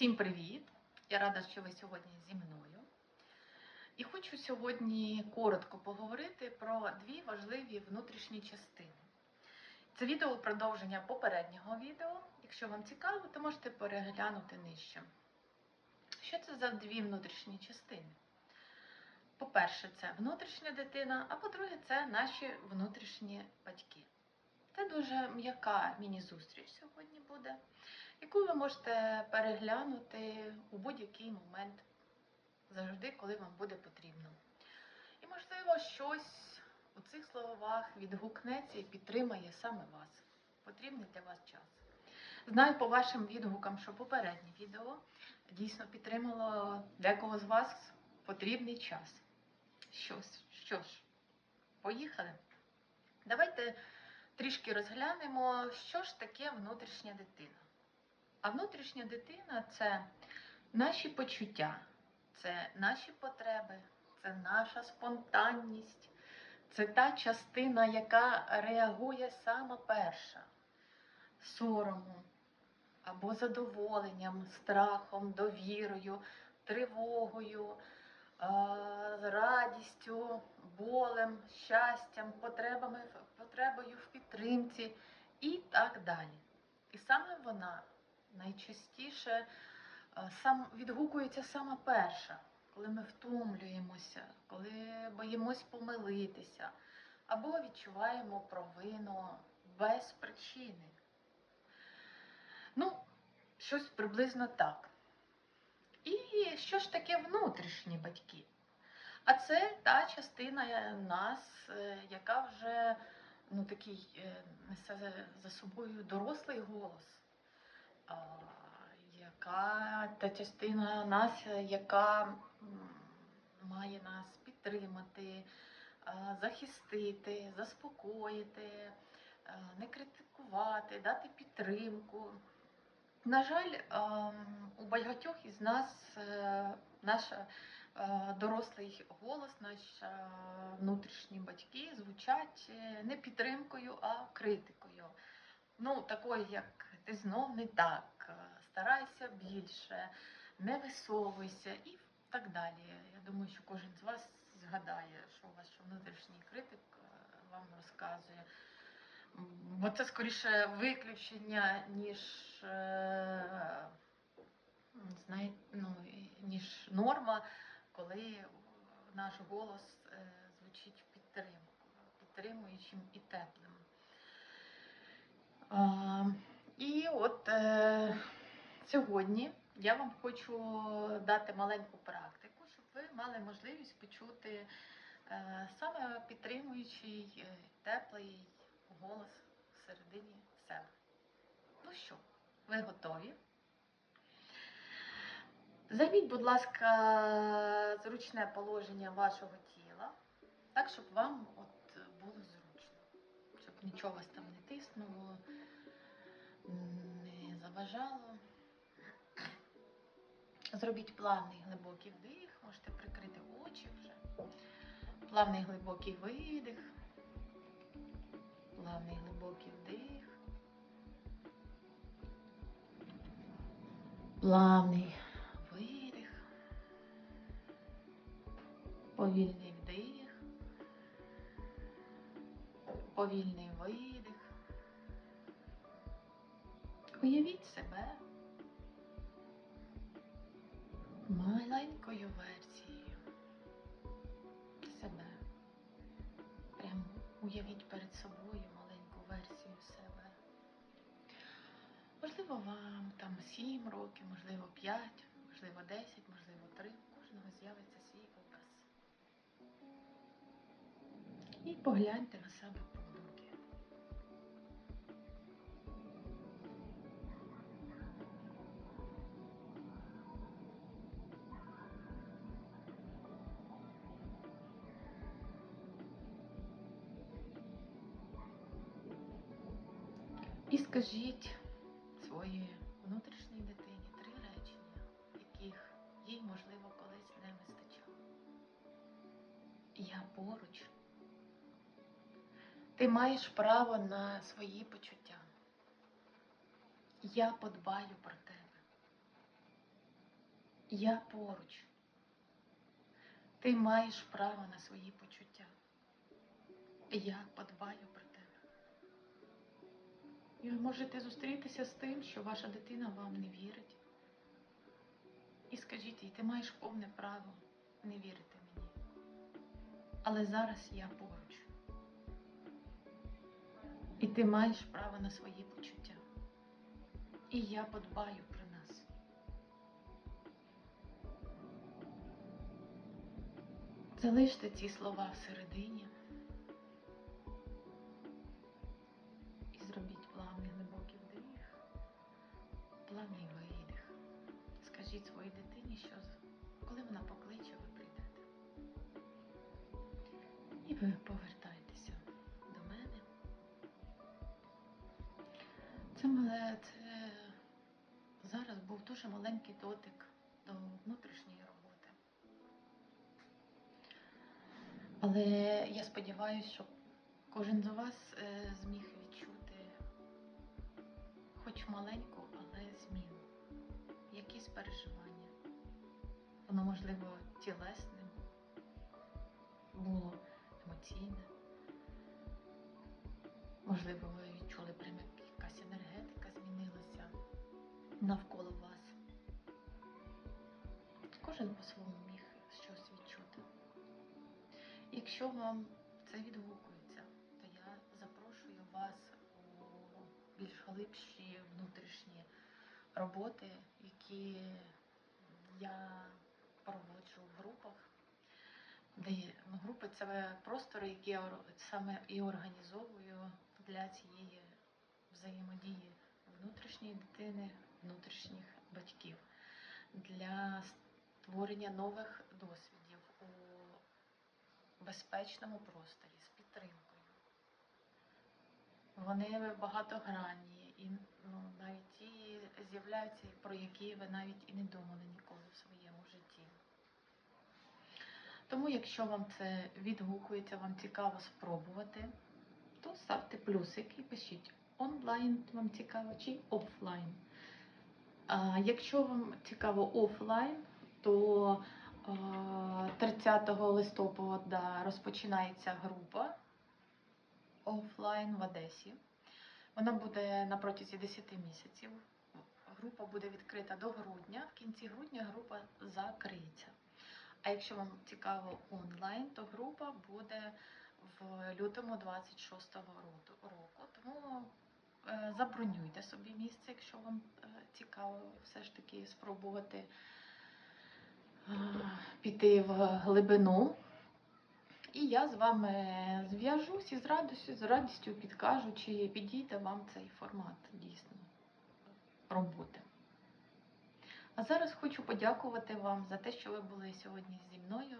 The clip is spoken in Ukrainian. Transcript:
Всім привіт! Я рада, що ви сьогодні зі мною. І хочу сьогодні коротко поговорити про дві важливі внутрішні частини. Це відео продовження попереднього відео. Якщо вам цікаво, то можете переглянути нижче. Що це за дві внутрішні частини? По-перше, це внутрішня дитина, а по-друге, це наші внутрішні батьки. Це дуже м'яка міні-зустріч сьогодні буде яку ви можете переглянути у будь-який момент, завжди, коли вам буде потрібно. І, можливо, щось у цих словах відгукнеться і підтримає саме вас. Потрібний для вас час. Знаю по вашим відгукам, що попереднє відео дійсно підтримало декого з вас потрібний час. Щось, що ж, поїхали. Давайте трішки розглянемо, що ж таке внутрішня дитина. А внутрішня дитина це наші почуття, це наші потреби, це наша спонтанність, це та частина, яка реагує сама перша соромом або задоволенням, страхом, довірою, тривогою, радістю, болем, щастям, потребами, потребою в підтримці і так далі. І саме вона найчастіше е, сам відгукується сама перша, коли ми втомлюємося, коли боїмось помилитися, або відчуваємо провину без причини. Ну, щось приблизно так. І що ж таке внутрішні батьки? А це та частина нас, е, яка вже ну, такий е, несе за собою дорослий голос яка та частина нас, яка має нас підтримати, захистити, заспокоїти, не критикувати, дати підтримку. На жаль, у багатьох із нас е, наш е, дорослий голос, наші внутрішні батьки звучать е, не підтримкою, а критикою. Ну, такою, як ти знов не так, е, старайся більше, не висовуйся і так далі. Я думаю, що кожен з вас згадає, що у вас що внутрішній критик е, вам розказує. Бо це скоріше виключення, ніж е, знаєте, ну, ніж норма, коли наш голос звучить підтримку, підтримуючим і теплим. І от е, сьогодні я вам хочу дати маленьку практику, щоб ви мали можливість почути е, саме підтримуючий, е, теплий голос всередині себе. Ну що, ви готові? Займіть, будь ласка, зручне положення вашого тіла, так, щоб вам от було зручно, щоб нічого вас там не тиснуло не заважало. Зробіть плавний глибокий вдих, можете прикрити очі вже. Плавний глибокий видих, плавний глибокий вдих. Плавний видих, повільний вдих, повільний видих. Уявіть себе маленькою версією себе. Прямо уявіть перед собою маленьку версію себе. Можливо, вам там 7 років, можливо, 5, можливо, 10, можливо, 3. У кожного з'явиться свій образ. І погляньте на себе. Скажіть своїй внутрішній дитині три речення, яких їй, можливо, колись не вистачало. Я поруч. Ти маєш право на свої почуття. Я подбаю про тебе. Я поруч. Ти маєш право на свої почуття. Я подбаю про тебе. І ви можете зустрітися з тим, що ваша дитина вам не вірить. І скажіть їй, ти маєш повне право не вірити мені. Але зараз я поруч. І ти маєш право на свої почуття. І я подбаю про нас. Залиште ці слова всередині Скажіть своїй дитині, що коли вона покличе, ви прийдете. І ви повертаєтеся до мене. Це мале, це зараз був дуже маленький дотик до внутрішньої роботи. Але я сподіваюся, що кожен з вас е, зміг відчути хоч маленьку, якісь переживання. Воно, можливо, тілесним було емоційне. Можливо, ви відчули прям як якась енергетика змінилася навколо вас. Кожен по-своєму міг щось відчути. Якщо вам це відгукується, то я запрошую вас у більш глибші внутрішні роботи, які я проводжу в групах. Де ну, групи це простори, які я саме і організовую для цієї взаємодії внутрішньої дитини, внутрішніх батьків, для створення нових досвідів у безпечному просторі з підтримкою. Вони багатогранні і ну, навіть ті з'являються, про які ви навіть і не думали ніколи в своєму житті. Тому, якщо вам це відгукується, вам цікаво спробувати, то ставте плюсик і пишіть онлайн вам цікаво чи офлайн. А якщо вам цікаво офлайн, то е, 30 листопада розпочинається група офлайн в Одесі. Вона буде на протязі 10 місяців. Група буде відкрита до грудня. В кінці грудня група закриється. А якщо вам цікаво онлайн, то група буде в лютому 26-го року-. Тому е, забронюйте собі місце, якщо вам е, цікаво все ж таки спробувати е, піти в глибину. І я з вами зв'яжусь і з радістю, з радістю підкажу, чи підійде вам цей формат дійсно роботи. А зараз хочу подякувати вам за те, що ви були сьогодні зі мною